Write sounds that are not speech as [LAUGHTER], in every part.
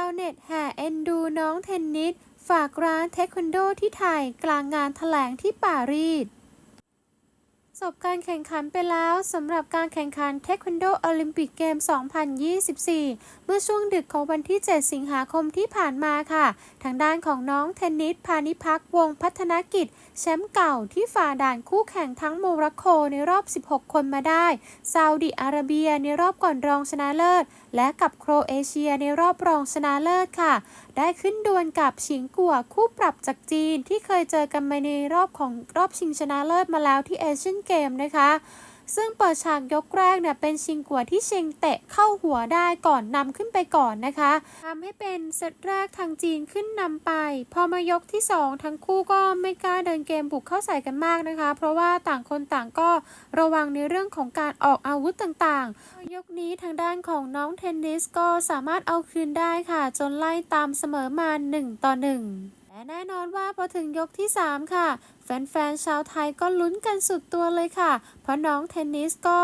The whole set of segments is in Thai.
าวเน็ตแห่เอ็นดูน้องเทนนิส ฝากร้านเทควันโดที่ไทยกลางงานแถลงที่ปารีส จบการแข่งขันไปแล้วสำหรับการแข่งขันเทควันโดโอลิมปิกเกม 2024 เมื่อช่วงดึกของวันที่ 7 สิงหาคมที่ผ่านมาค่ะ ทางด้านของน้องเทนนิสพานิพักวงพัฒนกิจ แชมป์เก่าที่ฝ่าด่านคู่แข่งทั้งโมร็อกโกในรอบ 16 คนมาได้ซาอุดิอาระเบียในรอบก่อนรองชนะเลิศ และกับโครเอเชียในรอบรองชนะเลิศค่ะ ได้ขึ้นดวลกับชิงกัวคู่ปรับจากจีนที่เคยเจอกันมาในรอบของรอบชิงชนะเลิศมาแล้วที่เอเชียนเกมนะคะ ซึ่งเปิดฉากยกแรกเนี่ยเป็นชิงกัวที่เชงเตะเข้าหัวได้ก่อนนำขึ้นไปก่อนนะคะทำให้เป็นเซตแรกทางจีนขึ้นนำไป พอมายกที่ 2 ทั้งคู่ก็ไม่กล้าเดินเกมบุกเข้าใส่กันมากนะคะ เพราะว่าต่างคนต่างก็ระวังในเรื่องของการออกอาวุธต่างๆ ยกนี้ทางด้านของน้องเทนนิสก็สามารถเอาคืนได้ค่ะ จนไล่ตามเสมอมา 1 ต่อ 1 และแน่นอนว่าพอถึงยกที่ 3 ค่ะ แฟนๆชาวไทยก็ลุ้นกันสุดตัวเลยค่ะ เพราะน้องเทนนิสก็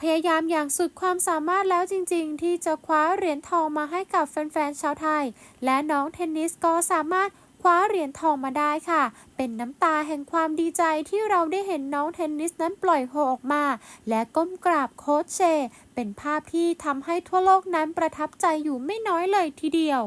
พยายามอย่างสุดความสามารถแล้วจริงๆ ที่จะคว้าเหรียญทองมาให้กับแฟนๆชาวไทย และน้องเทนนิสก็สามารถคว้าเหรียญทองมาได้ค่ะ เป็นน้ำตาแห่งความดีใจที่เราได้เห็นน้องเทนนิสนั้นปล่อยโฮออกมา และก้มกราบโค้ชเช เป็นภาพที่ทำให้ทั่วโลกนั้นประทับใจอยู่ไม่น้อยเลยทีเดียว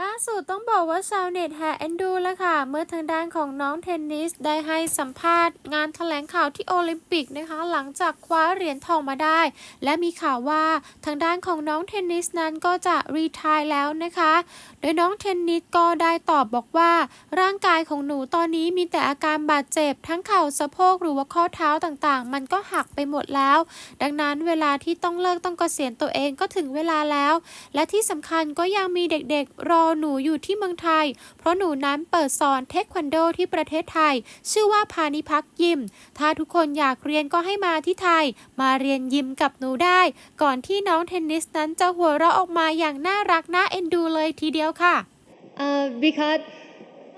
ล่าสุดต้องบอกว่าชาวเน็ตแห่เอ็นดูแล้วค่ะ เมื่อทางด้านของน้องเทนนิสได้ให้สัมภาษณ์ งานแถลงข่าวที่โอลิมปิกนะคะ หลังจากคว้าเหรียญทองมาได้ และมีข่าวว่าทางด้านของน้องเทนนิสนั้นก็จะรีทายแล้วนะคะ โดยน้องเทนนิสก็ได้ตอบบอกว่า ร่างกายของหนูตอนนี้มีแต่อาการบาดเจ็บ ทั้งเข่าสะโพกหรือว่าข้อเท้าต่างๆ มันก็หักไปหมดแล้ว ดังนั้นเวลาที่ต้องเลิกต้องเกษียณตัวเองก็ถึงเวลาแล้ว และที่สำคัญก็ยังมีเด็กๆรอหนูอยู่ที่เมืองไทย เพราะหนูนั้นเปิดสอนเทควันโดที่ประเทศไทย ชื่อว่าพานิพักยิม ถ้าทุกคนอยากเรียนก็ให้มาที่ไทย มาเรียนยิมกับหนูได้ ก่อนที่น้องเทนนิสนั้นจะหัวเราะออกมาอย่างน่ารักน่าเอ็นดูเลยทีเดียวค่ะ Uh, because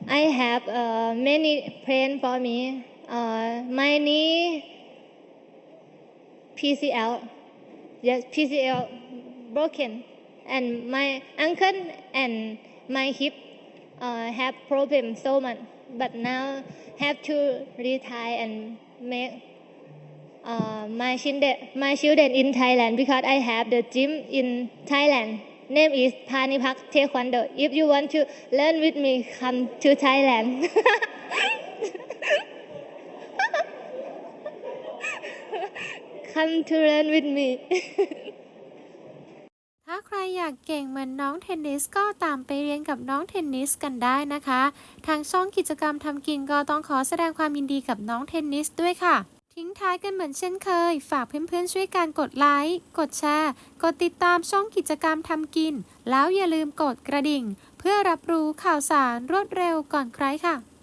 I have uh, many pain for me. Uh, my knee, PCL, yes, PCL broken, and my ankle and my hip uh, have problem so much. But now have to retire and make uh, my children, my children in Thailand because I have the gym in Thailand. Name is Panipak Taekwondo. If you want to learn with me, come to Thailand. [LAUGHS] come to learn with me. [LAUGHS] ถ้าใครอยากเก่งเหมือนน้องเทนนิสก็ตามไปเรียนกับน้องเทนนิสกันได้นะคะ ทางช่องกิจกรรมทำกินก็ต้องขอแสดงความยินดีกับน้องเทนนิสด้วยค่ะ ทิ้งท้ายกันเหมือนเช่นเคย ฝากเพื่อนๆช่วยการกดไลค์ กดแชร์ กดติดตามช่องกิจกรรมทำกิน แล้วอย่าลืมกดกระดิ่ง เพื่อรับรู้ข่าวสารรวดเร็วก่อนใครค่ะ